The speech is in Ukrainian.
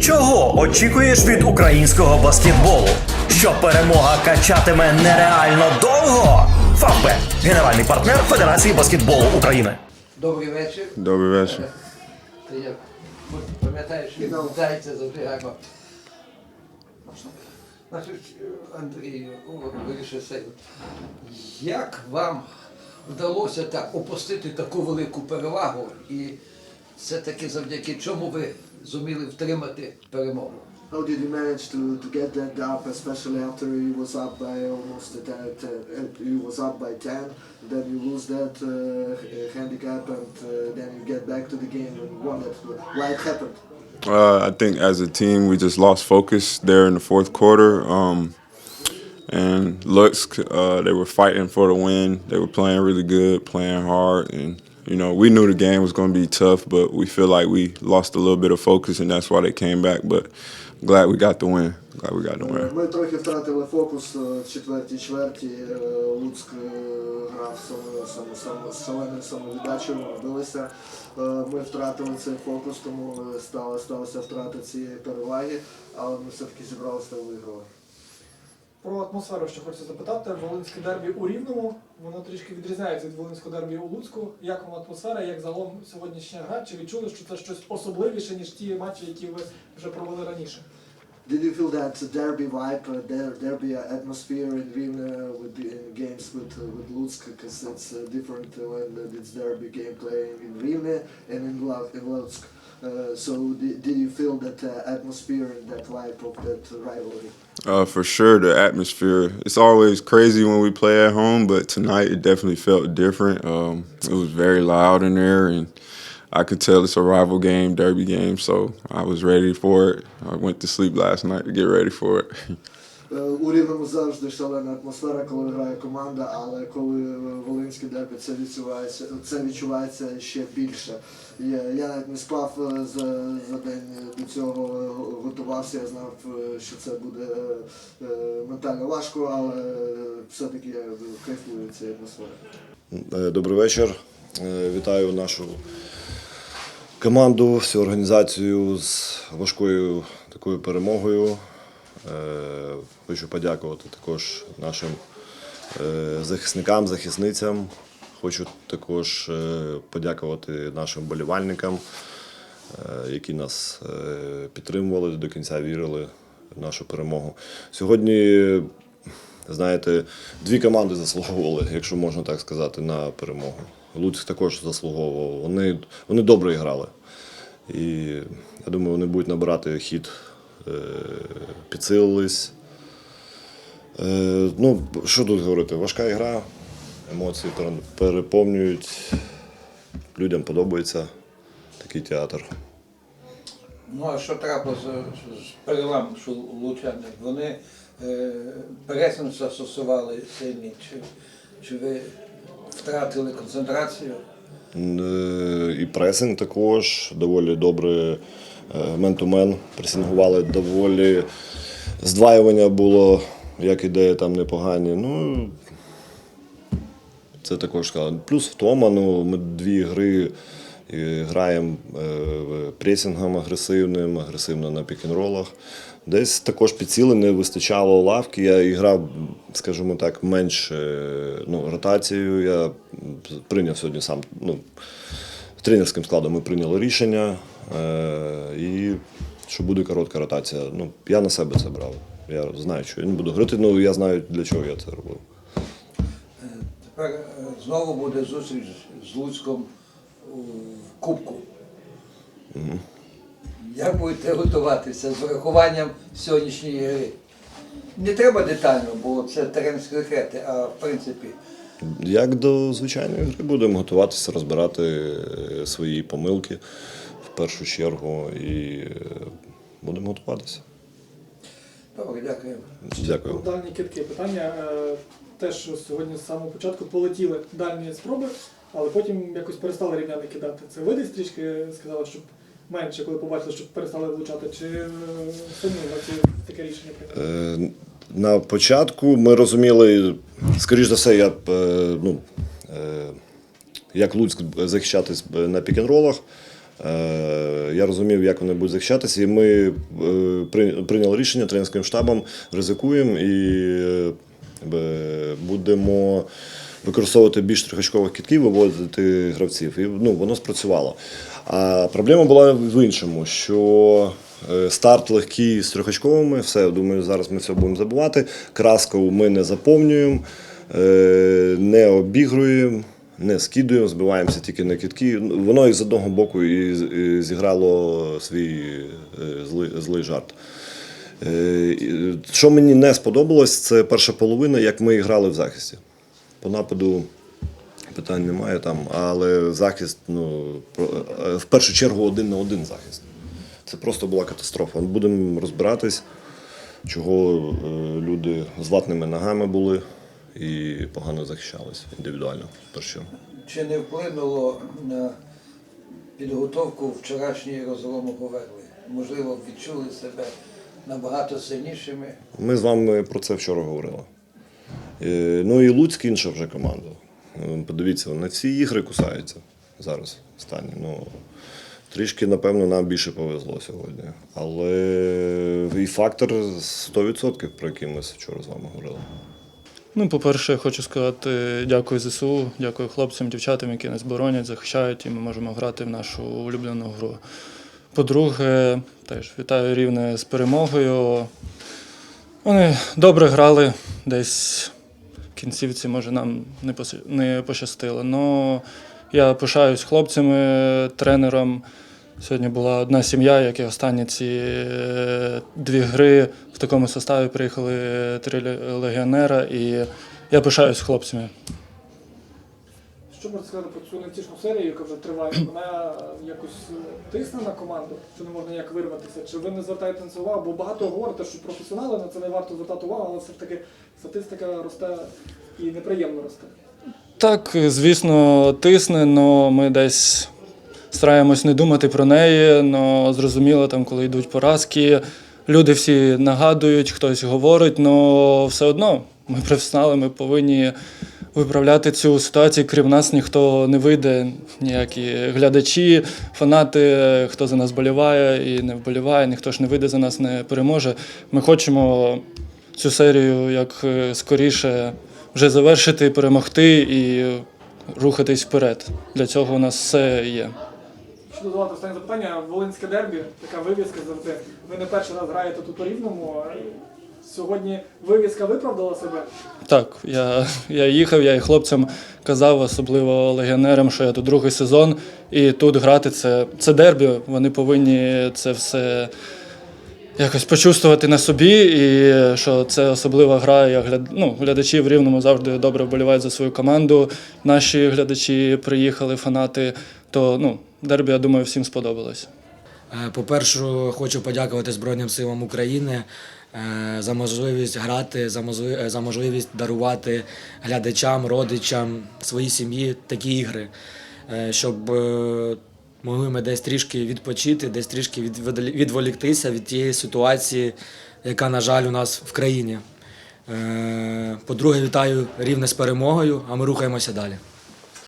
Чого очікуєш від українського баскетболу? Що перемога качатиме нереально довго? Фавбет – генеральний партнер Федерації баскетболу України. Добрий вечір. Добрий вечір. Ти як пам'ятаєш, він зайця завжди гарно. Значить, Андрій вирішив себе. Як вам вдалося так опустити таку велику перевагу і все-таки завдяки чому ви зуміли втримати перемогу? How did you manage to, to get that up, especially after you was up by almost a 10, uh, you was up by 10, then you lose that uh, h- handicap and uh, then you get back to the game and won it. Why it happened? Uh, I think as a team, we just lost focus there in the fourth quarter. Um, and Lutsk, uh, they were fighting for the win. They were playing really good, playing hard, and you know we knew the game was going to be tough, but we feel like we lost a little bit of focus, and that's why they came back. But glad we got the win. Glad we got the win. Ми трохи втратили фокус е, в четвертій чверті. Е, Луцьк е, грав самою самою самою шаленою самовіддачею, билися. Е, Ми втратили цей фокус, тому е, стала, сталася втрата цієї переваги, але ми все-таки зібралися та виграли. Про атмосферу, що хочу запитати, Волинське дербі у Рівному, воно трішки відрізняється від Волинського дербі у Луцьку. Як вам атмосфера, як загалом сьогоднішня гра? Чи відчули, що це щось особливіше, ніж ті матчі, які ви вже провели раніше? Did you feel that derby vibe, uh, der- derby atmosphere in Vilna with the in games with uh, with Lutsk? Because it's uh, different uh, when uh, it's derby game playing in Vilna and in, Lu- in Lutsk. Uh, so did, did you feel that uh, atmosphere and that vibe of that rivalry? Uh, for sure, the atmosphere. It's always crazy when we play at home, but tonight it definitely felt different. Um, it was very loud in there, and I could tell it's a rival game, derby game. So I was ready for it. I went to sleep last night to get ready for it. Е, У Рівному завжди шалена атмосфера, коли грає команда, але коли е, Волинське дербі це відчувається, це відчувається ще більше. Я, я навіть не спав е, за, за день до цього, готувався, я знав, що це буде ментально важко, але все-таки я кайфую цієї атмосфери. Добрий вечір. Вітаю нашу команду, всю організацію з важкою такою перемогою. Е, Хочу подякувати також нашим е, захисникам, захисницям. Хочу також е, подякувати нашим болівальникам, які нас підтримували до кінця вірили в нашу перемогу. Сьогодні знаєте, дві команди заслуговували, якщо можна так сказати, на перемогу. Луцьк також заслуговував. Вони, вони добре грали. І я думаю, вони будуть набирати хід, е, підсилились. Е, ну, що тут говорити? Важка гра, емоції переповнюють. Людям подобається такий театр. Ну а що трапилося з переламом, що лучани? Вони е, пресинг застосували сильний, чи, чи ви втратили концентрацію? Е, І пресинг також доволі добре е, мен-ту-мен пресингували, доволі здваювання було, як ідея там непогані. Ну, це також сказали. Плюс втома, ну, ми дві гри е, граємо е, пресингом агресивним, агресивно на пікінролах. Десь також підсіли, не вистачало лавки. Я і грав, скажімо так, менш е, ну, ротацію. Я прийняв сьогодні сам. Ну, тренерським складом ми прийняли рішення. Е, і що буде коротка ротація. Ну, я на себе це брав. Я знаю, що я не буду говорити, ну я знаю, для чого я це робив. Тепер е, знову буде зустріч з Луцьком у Кубку. Як будете готуватися з врахуванням сьогоднішньої гри? Не треба детально, бо це терен секрети, а в принципі. Як до звичайної гри будемо готуватися, розбирати е, свої помилки в першу чергу і е, будемо готуватися. Добре, дякую. Дякую. Дальні кидки питання. е, Теж сьогодні з самого початку полетіли дальні спроби, але потім якось перестали рівняни кидати. Це ви десь трішки сказали, щоб менше, коли побачили, щоб перестали влучати, чи е, самі ці таке рішення? Е, На початку ми розуміли, скоріш за все, я е, ну, як Луцьк захищатись на пікінролах. Я розумів, як вони будуть захищатися, і ми прийняли рішення тренерським штабом, ризикуємо і будемо використовувати більш трьохочкових кітків, виводити гравців. І ну, воно спрацювало. А проблема була в іншому, що е, старт легкий з трьохочковими, все, думаю, зараз ми все будемо забувати. Краску ми не заповнюємо, е, не обігруємо. Не скидуємо, збиваємося тільки на кітки. Воно і з одного боку і, зіграло свій е, злий, злий жарт. Що мені не сподобалось, це перша половина, як ми грали в захисті. По нападу питань немає там, але захист, ну, е, в першу чергу один на один захист. Це просто була катастрофа. Будемо розбиратись, чого е, люди з ватними ногами були і погано захищались індивідуально. першу. Чи не вплинуло на підготовку вчорашньої розгрому Говерли? Можливо, відчули себе набагато сильнішими. Ми з вами про це вчора говорили. Е, Ну і Луцьк інша вже команда. Е, Подивіться, вони всі ігри кусаються зараз останні. Ну, трішки, напевно, нам більше повезло сьогодні. Але і фактор 100%, про який ми вчора з вами говорили. Ну, по-перше, хочу сказати дякую ЗСУ, дякую хлопцям, дівчатам, які нас боронять, захищають, і ми можемо грати в нашу улюблену гру. По-друге, теж вітаю рівне з перемогою. Вони добре грали, десь в кінцівці, може, нам не пощастило. Но я пишаюсь хлопцями, тренером. Сьогодні була одна сім'я, як і останні ці е, дві гри в такому составі приїхали три легіонера, і я пишаюсь хлопцями. Що можна сказати цю невтішну серію, яка вже триває? Вона якось е, тисне на команду, чи не можна ніяк вирватися? Чи ви не звертаєте на це увагу? Бо багато говорите, що професіонали на це не варто звертати увагу, але все ж таки статистика росте і неприємно росте. Так, звісно, тисне, але ми десь стараємось не думати про неї, але зрозуміло, там, коли йдуть поразки, люди всі нагадують, хтось говорить, але все одно ми професіонали, ми повинні виправляти цю ситуацію. Крім нас ніхто не вийде, ніякі глядачі, фанати, хто за нас вболіває і не вболіває, ніхто ж не вийде за нас, не переможе. Ми хочемо цю серію як е, скоріше вже завершити, перемогти і рухатись вперед. Для цього у нас все є. Що дозволити останнє запитання, Волинське дербі, така вивіска завжди. Ви не перший раз граєте тут у Рівному. Сьогодні вивіска виправдала себе. Так, я, я їхав, я і хлопцям казав, особливо легіонерам, що я тут другий сезон, і тут грати це, це дербі. Вони повинні це все якось почувствувати на собі, і що це особлива гра. Я гляд... ну, глядачі в Рівному завжди добре вболівають за свою команду. Наші глядачі приїхали, фанати. То ну, дербі, я думаю, всім сподобалось. Е, По-перше, хочу подякувати Збройним силам України за можливість грати, е, за можливість дарувати глядачам, родичам, своїй сім'ї такі ігри, Е, щоб е, могли ми десь трішки відпочити, десь трішки від- відволіктися від тієї ситуації, яка, на жаль, у нас в країні. Е, По-друге, вітаю рівне з перемогою, а ми рухаємося далі.